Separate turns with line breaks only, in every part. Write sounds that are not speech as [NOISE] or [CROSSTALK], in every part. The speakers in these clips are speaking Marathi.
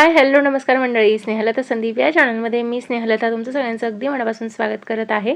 हाय हॅलो नमस्कार मंडळी. स्नेहलता संदीप या चॅनलमध्ये मी स्नेहलता तुमचं सगळ्यांचं अगदी मनापासून स्वागत करत आहे.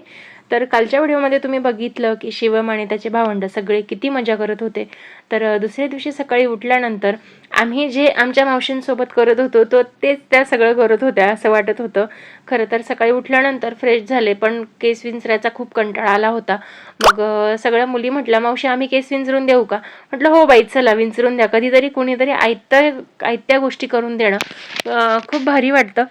तर कालच्या व्हिडिओमध्ये तुम्ही बघितलं की शिवम आणि त्याचे भावंड सगळे किती मजा करत होते. तर दुसऱ्या दिवशी सकाळी उठल्यानंतर आम्ही जे आमच्या मावशींसोबत करत होतो तो तेच त्या सगळं करत होत्या असं वाटत होतं. खरं तर सकाळी उठल्यानंतर फ्रेश झाले पण केस विंचरायचा खूप कंटाळा आला होता. मग सगळ्या मुली म्हटल्या मावशी आम्ही केस विंचरून देऊ का? म्हटलं हो बाई चला विंचरून द्या. कधीतरी कुणीतरी आयत्या आयत्या गोष्टी करून देणं खूप भारी वाटतं.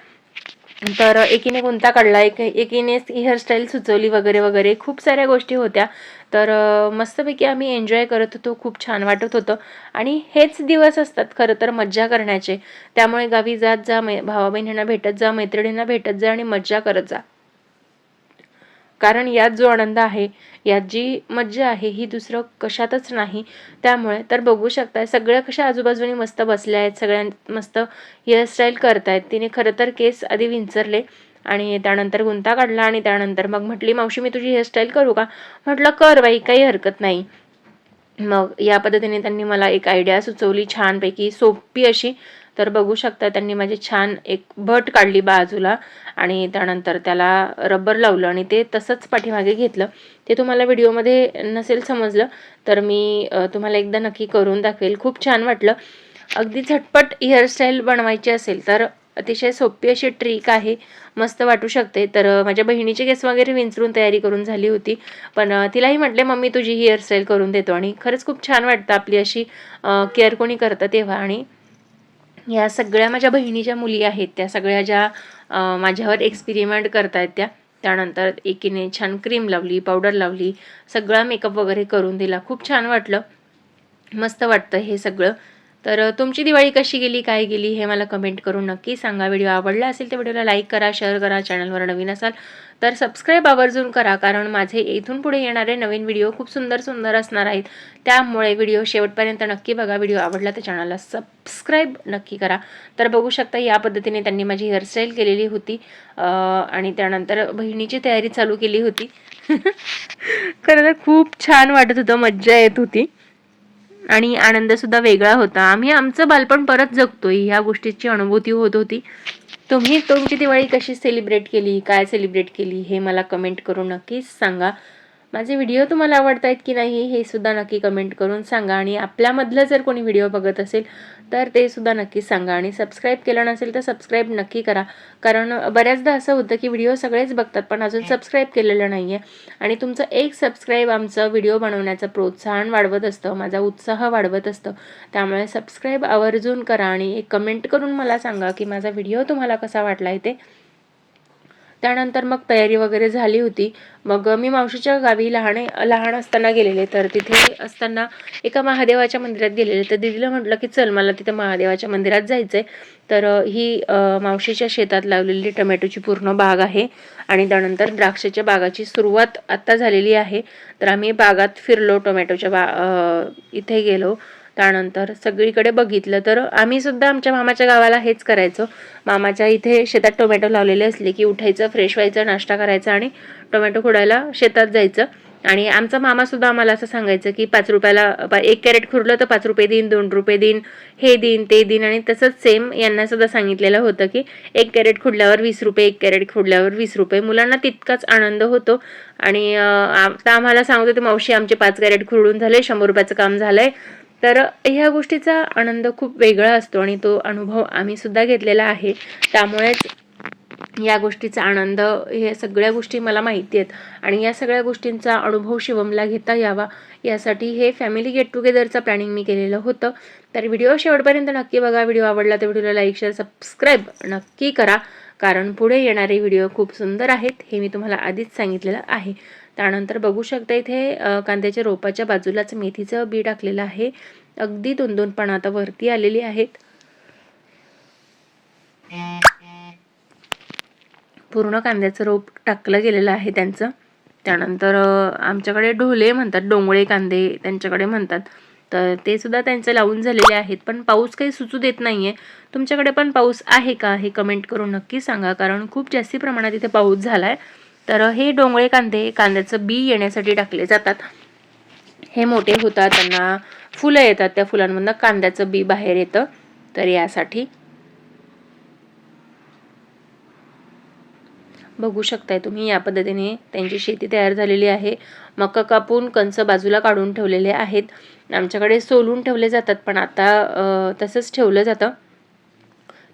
तर एकीने कोणता काढला एक एकीने हेअरस्टाईल सुचवली वगैरे वगैरे. खूप साऱ्या गोष्टी होत्या. तर मस्तपैकी आम्ही एन्जॉय करत होतो. खूप छान वाटत होतं. आणि हेच दिवस असतात खरं तर मज्जा करण्याचे. त्यामुळे गावी जात जा मै भावा बहिणींना भेटत जा मैत्रिणींना भेटत जा आणि मज्जा करत जा. कारण यात जो आनंद आहे यात जी मज्जा आहे ही दुसरं कशातच नाही. त्यामुळे तर बघू शकताय सगळ्या कशा आजूबाजूनी मस्त बसल्या आहेत सगळ्यां मस्त हेअरस्टाईल करतायत. तिने खरं तर केस आधी विंचरले आणि त्यानंतर गुंता काढला आणि त्यानंतर मग म्हटली मावशी मी तुझी हेअरस्टाईल करू का? म्हटलं कर बाई काही हरकत नाही. मग या पद्धतीने त्यांनी मला एक आयडिया सुचवली छानपैकी सोपी अशी तर बघू शकता त्यांनी माझी छान एक भट काढली बाजूला आणि त्यानंतर त्याला रबर लावलं आणि ते तसंच पाठीमागे घेतलं. ते तुम्हाला व्हिडिओमध्ये नसेल समजलं तर मी तुम्हाला एकदा नक्की करून दाखवेल. खूप छान वाटलं. अगदी झटपट हेअरस्टाईल बनवायची असेल तर अतिशय सोपी अशी ट्रिक आहे. मस्त वाटू शकते. तर माझ्या बहिणीचे केस वगैरे विंचरून तयारी करून झाली होती. पण तिलाही म्हटले मम्मी तुझी हेअरस्टाईल करून देतो. आणि खरंच खूप छान वाटतं आपली अशी केअर कोणी करतं तेव्हा. आणि या सगळ्या माझ्या बहिणीच्या मुली आहेत त्या सगळ्या ज्या माझ्यावर एक्सपेरिमेंट करतायत त्या त्यानंतर एकीने छान क्रीम लावली पावडर लावली सगळा मेकअप वगैरे करून दिला. खूप छान वाटलं. मस्त वाटतं हे सगळं. तर तुमची दिवाळी कशी गेली? काय गेली? हे मला कमेंट करून नक्की सांगा. व्हिडिओ आवडला असेल तर व्हिडिओला लाईक करा शेअर करा चॅनलवर नवीन असाल तर सबस्क्राईब आवर्जून करा कारण माझे इथून पुढे येणारे नवीन व्हिडिओ खूप सुंदर सुंदर असणार आहेत. त्यामुळे व्हिडिओ शेवटपर्यंत नक्की बघा. व्हिडिओ आवडला तर चॅनलला सबस्क्राईब नक्की करा. तर बघू शकता या पद्धतीने त्यांनी माझी हेअरस्टाईल केलेली होती. आणि त्यानंतर बहिणीची तयारी चालू केली होती. [LAUGHS] खरं तर खूप छान वाटत होतं. मज्जा येत होती. आणि आनंदसुद्धा वेगळा होता. आम्ही आमचं बालपण परत जगतोय. ह्या गोष्टीची अनुभूती होत होती. तुम्ही तुमची दिवाळी कशी सेलिब्रेट केली? काय सेलिब्रेट केली? हे मला कमेंट करून नक्कीच सांगा. माझे व्हिडिओ तुम्हाला आवडत आहेत की नाही हे सुद्धा नक्की कमेंट करून सांगा. आणि आपल्यामधलं जर कोणी व्हिडिओ बघत असेल तर ते सुद्धा नक्की सांगा. आणि सबस्क्राईब केलं नसेल तर सबस्क्राईब नक्की करा. कारण बऱ्याचदा असं होतं की व्हिडिओ सगळेच बघतात पण अजून सबस्क्राईब केलेलं नाही आहे आणि तुमचं एक सबस्क्राईब आमचं व्हिडिओ बनवण्याचं प्रोत्साहन वाढवत असतं माझा उत्साह वाढवत असतं. त्यामुळे सबस्क्राईब आवर्जून करा आणि एक कमेंट करून मला सांगा की माझा व्हिडिओ तुम्हाला कसा वाटला आहे ते त्यानंतर मग तयारी वगैरे झाली होती. मग मी मावशीच्या गावी लहान लहान असताना गेलेले. तर तिथे असताना एका महादेवाच्या मंदिरात गेलेले. तर दिदीला म्हटलं की चल मला तिथं महादेवाच्या मंदिरात जायचं आहे तर ही मावशीच्या शेतात लावलेली टोमॅटोची पूर्ण बाग आहे. आणि त्यानंतर द्राक्षाच्या बागाची सुरुवात आत्ता झालेली आहे. तर आम्ही बागात फिरलो टोमॅटोच्या बा इथे गेलो. त्यानंतर सगळीकडे बघितलं तर आम्ही सुद्धा आमच्या मामाच्या गावाला हेच करायचो. मामाच्या इथे शेतात टोमॅटो लावलेले असले की उठायचं फ्रेश व्हायचं नाश्ता करायचा आणि टोमॅटो खोडायला शेतात जायचं. आणि आमचा मामासुद्धा आम्हाला असं सांगायचं की पाच रुपयाला पा- एक कॅरेट खुरलं तर पाच रुपये देईन दोन रुपये देईन हे देईन ते देईन आणि तसंच सेम यांना सुद्धा सांगितलेलं होतं की एक कॅरेट खुडल्यावर वीस रुपये एक कॅरेट खुडल्यावर वीस रुपये. मुलांना तितकाच आनंद होतो. आणि आता आम्हाला सांगत होते मावशी आमचे पाच कॅरेट खुरडून झाले शंभर रुपयाचं काम झालंय. तर ह्या गोष्टीचा आनंद खूप वेगळा असतो आणि तो अनुभव आम्ही सुद्धा घेतलेला आहे. त्यामुळेच या गोष्टीचा आनंद हे सगळ्या गोष्टी मला माहिती आहेत. आणि या सगळ्या गोष्टींचा अनुभव शिवमला घेता यावा. यासाठी हे फॅमिली गेट टुगेदरचं प्लॅनिंग मी केलेलं होतं. तर व्हिडिओ शेवटपर्यंत नक्की बघा. व्हिडिओ आवडला तर व्हिडिओला लाईक शेअर सबस्क्राईब नक्की करा. कारण पुढे येणारे व्हिडिओ खूप सुंदर आहेत हे मी तुम्हाला आधीच सांगितलेलं आहे. त्यानंतर बघू शकता इथे कांद्याच्या रोपाच्या बाजूलाच मेथीचं बी टाकलेलं आहे. अगदी दोन दोन पण आता वरती आलेली आहेत. पूर्ण कांद्याचं रोप टाकलं गेलेलं आहे त्यांचं. त्यानंतर आमच्याकडे ढोले म्हणतात डोंगळे कांदे त्यांच्याकडे म्हणतात. तर ते सुद्धा त्यांचे लावून झालेले आहेत. पण पाऊस काही सुचू देत नाही आहे तुमच्याकडे पण पाऊस आहे का? हे कमेंट करून नक्की सांगा. कारण खूप जास्ती प्रमाणात इथे पाऊस झाला आहे तर हे डोंगळे कांदे कांद्याचं बी येण्यासाठी टाकले जातात. हे मोठे होतात त्यांना फुलं येतात त्या फुलांमधनं कांद्याचं बी बाहेर येतं. तर यासाठी बघू शकताय तुम्ही या पद्धतीने त्यांची शेती तयार झालेली आहे. मका कापून कंच बाजूला काढून ठेवलेले आहेत. आमच्याकडे सोलून ठेवले जातात पण आता तसंच ठेवलं जातं.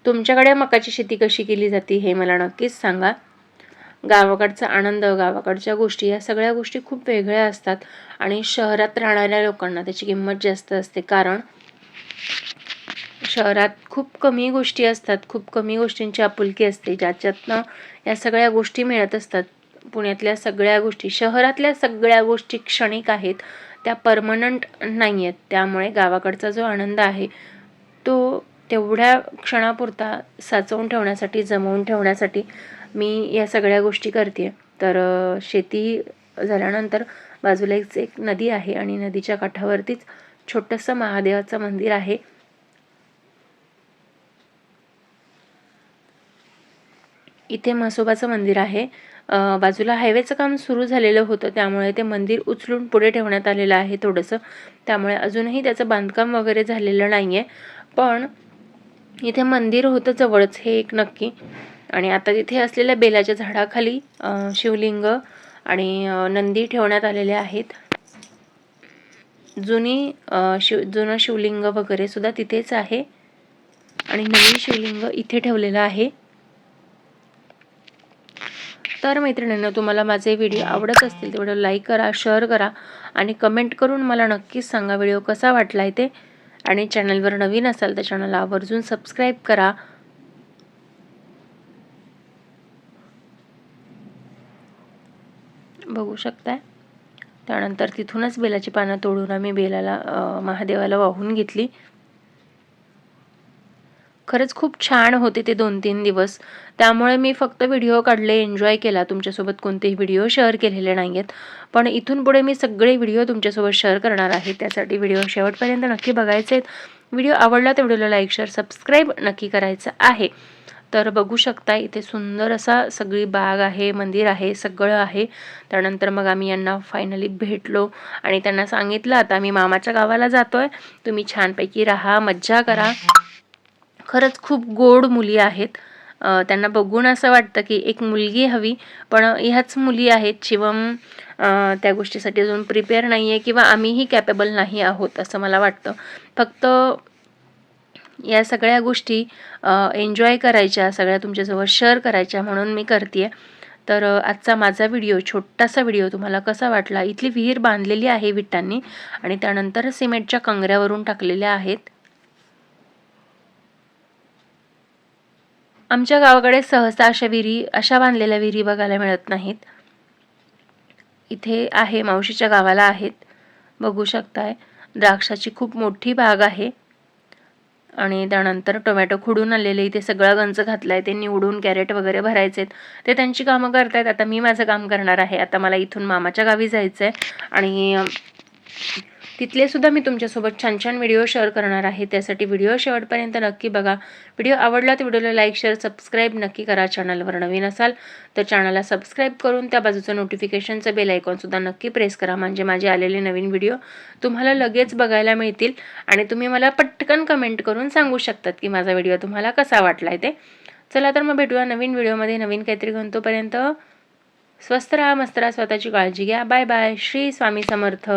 तुमच्याकडे मकाची शेती कशी केली जाते हे मला नक्कीच सांगा. गावाकडचा आनंद गावाकडच्या गोष्टी या सगळ्या गोष्टी खूप वेगळ्या असतात. आणि शहरात राहणाऱ्या लोकांना त्याची किंमत जास्त असते. कारण शहरात खूप कमी गोष्टी असतात. खूप कमी गोष्टींची आपुलकी असते. ज्याच्यातनं या सगळ्या गोष्टी मिळत असतात. पुण्यातल्या सगळ्या गोष्टी शहरातल्या सगळ्या गोष्टी क्षणिक आहेत. त्या परमनंट नाही आहेत त्यामुळे गावाकडचा जो आनंद आहे तो तेवढ्या क्षणापुरता साचवून ठेवण्यासाठी जमवून ठेवण्यासाठी मी या सगळ्या गोष्टी करते तर शेती झाल्यानंतर बाजूला एक एक नदी आहे आणि नदीच्या काठावरतीच छोटंसं महादेवाचं मंदिर आहे. इथे म्हसोबाचं मंदिर आहे. बाजूला हायवेचं काम सुरू झालेलं होतं. त्यामुळे ते मंदिर उचलून पुढे ठेवण्यात आलेलं आहे थोडंसं. त्यामुळे अजूनही त्याचं बांधकाम वगैरे झालेलं नाही आहे पण इथे मंदिर होतं जवळच हे एक नक्की. आणि आता तिथे असलेल्या बेलाच्या झाडाखाली शिवलिंग आणि नंदी ठेवण्यात आलेले आहेत. जुनी शिव जुनं शिवलिंग वगैरे सुद्धा तिथेच आहे. आणि नवीन शिवलिंग इथे ठेवलेलं आहे. तर मैत्रिणींना तुम्हाला माझे व्हिडिओ आवडत असतील तेवढं लाईक करा शेअर करा आणि कमेंट करून मला नक्कीच सांगा व्हिडिओ कसा वाटला आहे ते. आणि चॅनलवर नवीन असाल तर चॅनलला आवर्जून सबस्क्राईब करा. बघू शकताय. त्यानंतर तिथूनच बेलाची पानं तोडून आम्ही बेलाला महादेवाला वाहून घेतली. खरंच खूप छान होते ते दोन तीन दिवस. त्यामुळे मी फक्त व्हिडिओ काढले एन्जॉय केला. तुमच्यासोबत कोणतेही व्हिडिओ शेअर केलेले नाही आहेत पण इथून पुढे मी सगळे व्हिडिओ तुमच्यासोबत शेअर करणार आहे. त्यासाठी व्हिडिओ शेवटपर्यंत नक्की बघायचे आहेत व्हिडिओ आवडला तर व्हिडिओला लाईक शेअर सबस्क्राईब नक्की करायचं आहे. तर बघू शकता इथे सुंदर असा सगळी बाग आहे मंदिर आहे सगळं आहे. त्यानंतर मग आम्ही यांना फायनली भेटलो आणि त्यांना सांगितलं आता आम्ही मामाच्या गावाला जातोय. तुम्ही छानपैकी राहा मज्जा करा. खरंच खूप गोड मुली आहेत. त्यांना बघून असं वाटतं की एक मुलगी हवी पण ह्याच मुली आहेत शिवम त्या गोष्टीसाठी अजून प्रिपेअर नाही आहे किंवा आम्हीही कॅपेबल नाही आहोत असं मला वाटतं. फक्त या सगळ्या गोष्टी एन्जॉय करायच्या सगळ्या तुमच्याजवळ शेअर करायच्या म्हणून मी करते तर आजचा माझा व्हिडिओ छोटासा व्हिडिओ तुम्हाला कसा वाटला? इथली विहीर बांधलेली आहे विटांनी आणि त्यानंतर सिमेंटच्या कंगऱ्यावरून टाकलेल्या आहेत. आमच्या गावाकडे सहसा अशा विहिरी अशा बांधलेल्या विहिरी बघायला मिळत नाहीत. इथे आहे मावशीच्या गावाला आहेत. बघू शकताय द्राक्षाची खूप मोठी बाग आहे. आणि त्यानंतर टोमॅटो खुडून आलेले इथे सगळा गंज घातलाय ते निवडून कॅरेट वगैरे भरायचे आहेत ते त्यांची कामं करतायत. आता मी माझं काम करणार आहे. आता मला इथून मामाच्या गावी जायचं आहे आणि तिथले सुद्धा मी तुमच्यासोबत छान छान व्हिडिओ शेअर करणार आहे. त्यासाठी व्हिडिओ शेवटपर्यंत नक्की बघा. व्हिडिओ आवडला तर व्हिडिओला लाईक शेअर सबस्क्राईब नक्की करा. चॅनलवर नवीन असाल तर चॅनलला सबस्क्राईब करून त्या बाजूचं नोटिफिकेशनचं बेल आयकॉनसुद्धा नक्की प्रेस करा. म्हणजे माझे आलेले नवीन व्हिडिओ तुम्हाला लगेच बघायला मिळतील आणि तुम्ही मला पटकन कमेंट करून सांगू शकतात की माझा व्हिडिओ तुम्हाला कसा वाटला आहे ते. चला तर मग भेटूया नवीन व्हिडिओमध्ये. नवीन काहीतरी घेऊन तोपर्यंत स्वस्त राहा मस्त राहा स्वतःची काळजी घ्या. Bye bye Shri Swami Samarth.